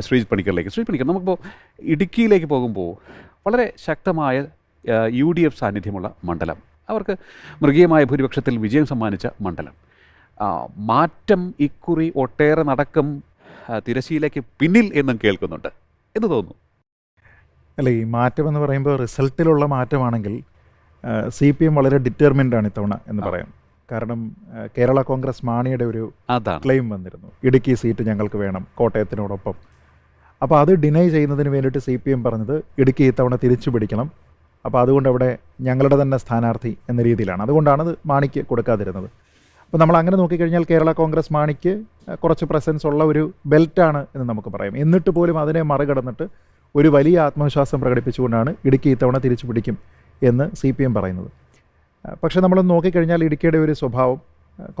ശ്രീജിത്ത് പണിക്കറിലേക്ക് ശ്രീജിത്ത് പണിക്കർ നമുക്കിപ്പോൾ ഇടുക്കിയിലേക്ക് പോകുമ്പോൾ വളരെ ശക്തമായ യു ഡി എഫ് സാന്നിധ്യമുള്ള മണ്ഡലം. അവർക്ക് മൃഗീയമായ ഭൂരിപക്ഷത്തിൽ വിജയം സമ്മാനിച്ച മണ്ഡലം. മാറ്റം ഇക്കുറി ഒട്ടേറെ നടക്കും തിരശ്ശീലയ്ക്ക് പിന്നിൽ എന്നും കേൾക്കുന്നുണ്ട്. എന്ന് തോന്നുന്നു? അല്ല ഈ മാറ്റം എന്ന് പറയുമ്പോൾ റിസൾട്ടിലുള്ള മാറ്റമാണെങ്കിൽ സി പി എം വളരെ ഡിറ്റർമിൻഡ് ആണ് ഇത്തവണ എന്ന്. പറയാം. കാരണം കേരള കോൺഗ്രസ് മാണിയുടെ ഒരു ക്ലെയിം വന്നിരുന്നു. ഇടുക്കി സീറ്റ് ഞങ്ങൾക്ക് വേണം കോട്ടയത്തിനോടൊപ്പം. അപ്പോൾ അത് ഡിനൈ ചെയ്യുന്നതിന് വേണ്ടിയിട്ട് സി പി എം പറഞ്ഞത് ഇടുക്കി ഇത്തവണ തിരിച്ചു പിടിക്കണം. അപ്പോൾ അതുകൊണ്ട് അവിടെ ഞങ്ങളുടെ തന്നെ സ്ഥാനാർത്ഥി എന്ന രീതിയിലാണ്. അതുകൊണ്ടാണ് അത് മാണിക്ക് കൊടുക്കാതിരുന്നത്. അപ്പോൾ നമ്മൾ അങ്ങനെ നോക്കിക്കഴിഞ്ഞാൽ കേരള കോൺഗ്രസ് മാണിക്ക് കുറച്ച് പ്രസൻസ് ഉള്ള ഒരു ബെൽറ്റാണ് എന്ന് നമുക്ക് പറയാം. എന്നിട്ട് പോലും അതിനെ മറികടന്നിട്ട് ഒരു വലിയ ആത്മവിശ്വാസം പ്രകടിപ്പിച്ചുകൊണ്ടാണ് ഇടുക്കി ഇത്തവണ തിരിച്ചു പിടിക്കും എന്ന് സി പി എം പറയുന്നത്. പക്ഷേ നമ്മൾ നോക്കിക്കഴിഞ്ഞാൽ ഇടുക്കിയുടെ ഒരു സ്വഭാവം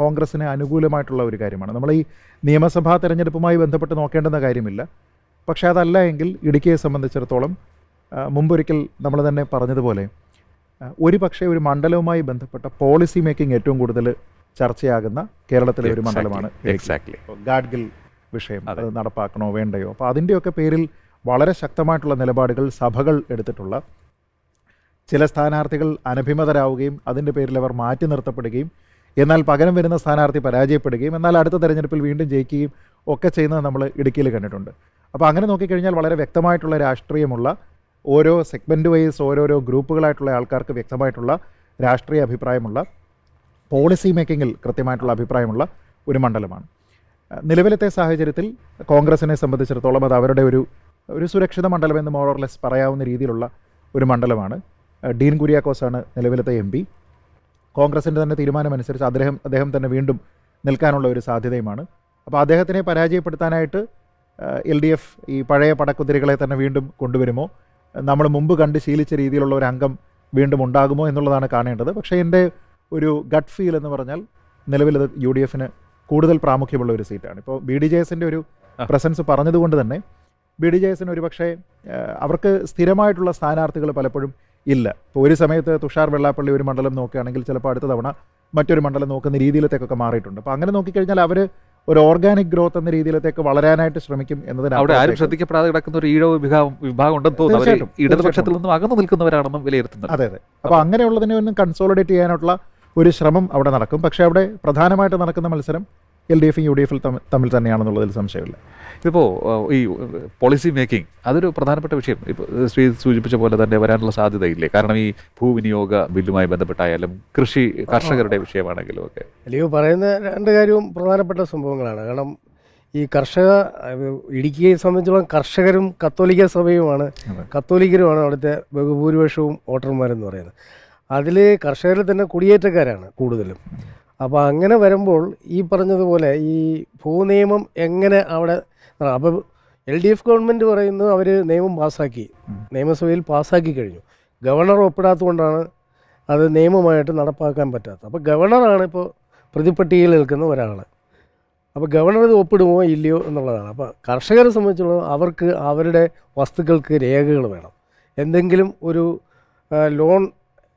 കോൺഗ്രസ്സിന് അനുകൂലമായിട്ടുള്ള ഒരു കാര്യമാണ്. നമ്മൾ ഈ നിയമസഭാ തെരഞ്ഞെടുപ്പുമായി ബന്ധപ്പെട്ട് നോക്കേണ്ടുന്ന കാര്യമില്ല. പക്ഷേ അതല്ല എങ്കിൽ ഇടുക്കിയെ സംബന്ധിച്ചിടത്തോളം മുമ്പൊരിക്കൽ നമ്മൾ തന്നെ പറഞ്ഞതുപോലെ ഒരു പക്ഷേ ഒരു മണ്ഡലവുമായി ബന്ധപ്പെട്ട പോളിസി മേക്കിംഗ് ഏറ്റവും കൂടുതൽ ചർച്ചയാകുന്ന കേരളത്തിലെ ഒരു മണ്ഡലമാണ്. എക്സാക്ട്ലി ഗാഡ്ഗിൽ വിഷയം അത് നടപ്പാക്കണോ വേണ്ടയോ? അപ്പോൾ അതിന്റെയൊക്കെ പേരിൽ വളരെ ശക്തമായിട്ടുള്ള നിലപാടുകൾ സഭകൾ എടുത്തിട്ടുള്ള ചില സ്ഥാനാർത്ഥികൾ അനഭിമതരാവുകയും അതിന്റെ പേരിൽ അവർ മാറ്റി നിർത്തപ്പെടുകയും എന്നാൽ പകരം വരുന്ന സ്ഥാനാർത്ഥി പരാജയപ്പെടുകയും എന്നാൽ അടുത്ത തെരഞ്ഞെടുപ്പിൽ വീണ്ടും ജയിക്കുകയും ഒക്കെ ചെയ്യുന്നത് നമ്മൾ ഇടുക്കിയിൽ കണ്ടിട്ടുണ്ട്. അപ്പോൾ അങ്ങനെ നോക്കിക്കഴിഞ്ഞാൽ വളരെ വ്യക്തമായിട്ടുള്ള രാഷ്ട്രീയമുള്ള ഓരോ സെഗ്മെന്റ് വൈസ് ഓരോരോ ഗ്രൂപ്പുകളായിട്ടുള്ള ആൾക്കാർക്ക് വ്യക്തമായിട്ടുള്ള രാഷ്ട്രീയ അഭിപ്രായമുള്ള പോളിസി മേക്കിങ്ങിൽ കൃത്യമായിട്ടുള്ള അഭിപ്രായമുള്ള ഒരു മണ്ഡലമാണ്. നിലവിലത്തെ സാഹചര്യത്തിൽ കോൺഗ്രസിനെ സംബന്ധിച്ചിടത്തോളം അത് അവരുടെ ഒരു ഒരു സുരക്ഷിത മണ്ഡലം എന്ന് മോറോർലെസ് പറയാവുന്ന രീതിയിലുള്ള ഒരു മണ്ഡലമാണ്. ഡീൻ കുര്യാക്കോസാണ് നിലവിലത്തെ എം പി കോൺഗ്രസിന്റെ തന്നെ തീരുമാനമനുസരിച്ച് അദ്ദേഹം അദ്ദേഹം തന്നെ വീണ്ടും നിൽക്കാനുള്ള ഒരു സാധ്യതയുമാണ്. അപ്പോൾ അദ്ദേഹത്തിനെ പരാജയപ്പെടുത്താനായിട്ട് എൽ ഡി എഫ് ഈ പഴയ പടക്കുതിരകളെ തന്നെ വീണ്ടും കൊണ്ടുവരുമോ? നമ്മൾ മുമ്പ് കണ്ട് ശീലിച്ച രീതിയിലുള്ള ഒരു അംഗം വീണ്ടും ഉണ്ടാകുമോ എന്നുള്ളതാണ് കാണേണ്ടത്. പക്ഷേ എന്റെ ഒരു ഗട്ട് ഫീൽ എന്ന് പറഞ്ഞാൽ നിലവിലത് യു ഡി എഫിന് കൂടുതൽ പ്രാമുഖ്യമുള്ള ഒരു സീറ്റാണ്. ഇപ്പോൾ ബി ഡി ജെ എസിന്റെ ഒരു പ്രസൻസ് പറഞ്ഞതുകൊണ്ട് തന്നെ ബി ഡി ജെ എസിന് ഒരു പക്ഷേ അവർക്ക് സ്ഥിരമായിട്ടുള്ള സ്ഥാനാർത്ഥികൾ പലപ്പോഴും ഇല്ല. ഇപ്പോൾ ഒരു സമയത്ത് തുഷാർ വെള്ളാപ്പള്ളി ഒരു മണ്ഡലം നോക്കുകയാണെങ്കിൽ ചിലപ്പോൾ അടുത്ത തവണ മറ്റൊരു മണ്ഡലം നോക്കുന്ന രീതിയിലത്തേക്കൊക്കെ മാറിയിട്ടുണ്ട്. അപ്പോൾ അങ്ങനെ നോക്കിക്കഴിഞ്ഞാൽ അവർ ഒരു ഓർഗാനിക് ഗ്രോത്ത് എന്ന രീതിയിലേക്ക് വളരാനായിട്ട് ശ്രമിക്കും എന്നതിന് അവിടെ ആരും ശ്രദ്ധിക്കപ്പെടാതെ കിടക്കുന്ന ഒരു ഈഴവ വിഭാഗം വിഭാഗം ഉണ്ടെന്ന് തോന്നുന്നു ഇടതുപക്ഷത്തിൽ നിന്നും അകന്നു നിൽക്കുന്നവരാണെന്നും വിലയിരുത്തുന്നത് അതെ അതെ. അപ്പോൾ അങ്ങനെയുള്ളതിനെ ഒന്നും കൺസോളിഡേറ്റ് ചെയ്യാനുള്ള ഒരു ശ്രമം അവിടെ നടക്കും. പക്ഷേ അവിടെ പ്രധാനമായിട്ട് നടക്കുന്ന മത്സരം എൽ ഡി എഫും യു ഡി എഫിൽ തമ്മിൽ തന്നെയാണെന്നുള്ളതിൽ സംശയമില്ല. ഇതിപ്പോൾ ഈ പോളിസി മേക്കിംഗ് അതൊരു പ്രധാനപ്പെട്ട വിഷയം. ഇപ്പോൾ ശ്രീ സൂചിപ്പിച്ച പോലെ തന്നെ വരാനുള്ള സാധ്യതയില്ലേ? കാരണം ഈ ഭൂവിനിയോഗ ബില്ലുമായി ബന്ധപ്പെട്ടായാലും കൃഷി കർഷകരുടെ വിഷയമാണെങ്കിലും ഒക്കെ. ലിയോ പറയുന്ന രണ്ട് കാര്യവും പ്രധാനപ്പെട്ട സംഭവങ്ങളാണ്. കാരണം ഈ കർഷക ഇടുക്കിയെ സംബന്ധിച്ചോളം കർഷകരും കത്തോലിക്ക സഭയുമാണ്. കത്തോലിക്കരുമാണ് അവിടുത്തെ ബഹുഭൂരിപക്ഷവും വോട്ടർമാരെന്ന് പറയുന്നത്. അതിൽ കർഷകരിൽ തന്നെ കുടിയേറ്റക്കാരാണ് കൂടുതലും. അപ്പോൾ അങ്ങനെ വരുമ്പോൾ ഈ പറഞ്ഞതുപോലെ ഈ ഭൂനിയമം എങ്ങനെ അവിടെ അപ്പോൾ എൽ ഡി എഫ് ഗവൺമെന്റ് പറയുന്നത് അവർ നിയമം പാസ്സാക്കി നിയമസഭയിൽ പാസ്സാക്കി കഴിഞ്ഞു. ഗവർണർ ഒപ്പിടാത്തതുകൊണ്ടാണ് അത് നിയമമായിട്ട് നടപ്പാക്കാൻ പറ്റാത്തത്. അപ്പോൾ ഗവർണറാണ് ഇപ്പോൾ പ്രതിപ്പട്ടികയിൽ നിൽക്കുന്ന ഒരാൾ അപ്പോൾ ഗവർണർ ഇത് ഒപ്പിടുമോ ഇല്ലയോ എന്നുള്ളതാണ്. അപ്പോൾ കർഷകരെ സംബന്ധിച്ചുള്ള അവർക്ക് അവരുടെ വസ്തുക്കൾക്ക് രേഖകൾ വേണം. എന്തെങ്കിലും ഒരു ലോൺ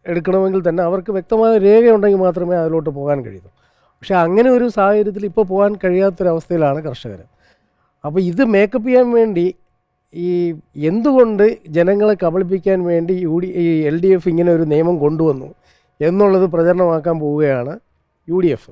എടുക്കണമെങ്കിൽ തന്നെ അവർക്ക് വ്യക്തമായ രേഖയുണ്ടെങ്കിൽ മാത്രമേ അതിലോട്ട് പോകാൻ കഴിയൂ. പക്ഷേ അങ്ങനെ ഒരു സാഹചര്യത്തിൽ ഇപ്പോൾ പോകാൻ കഴിയാത്തൊരവസ്ഥയിലാണ് കർഷകർ. അപ്പോൾ ഇത് മേക്കപ്പ് ചെയ്യാൻ വേണ്ടി ഈ എന്തുകൊണ്ട് ജനങ്ങളെ കബളിപ്പിക്കാൻ വേണ്ടി യു ഡി ഈ എൽ ഡി എഫ് ഇങ്ങനെ ഒരു നിയമം കൊണ്ടുവന്നു എന്നുള്ളത് പ്രചരണമാക്കാൻ പോവുകയാണ് യു ഡി എഫ്.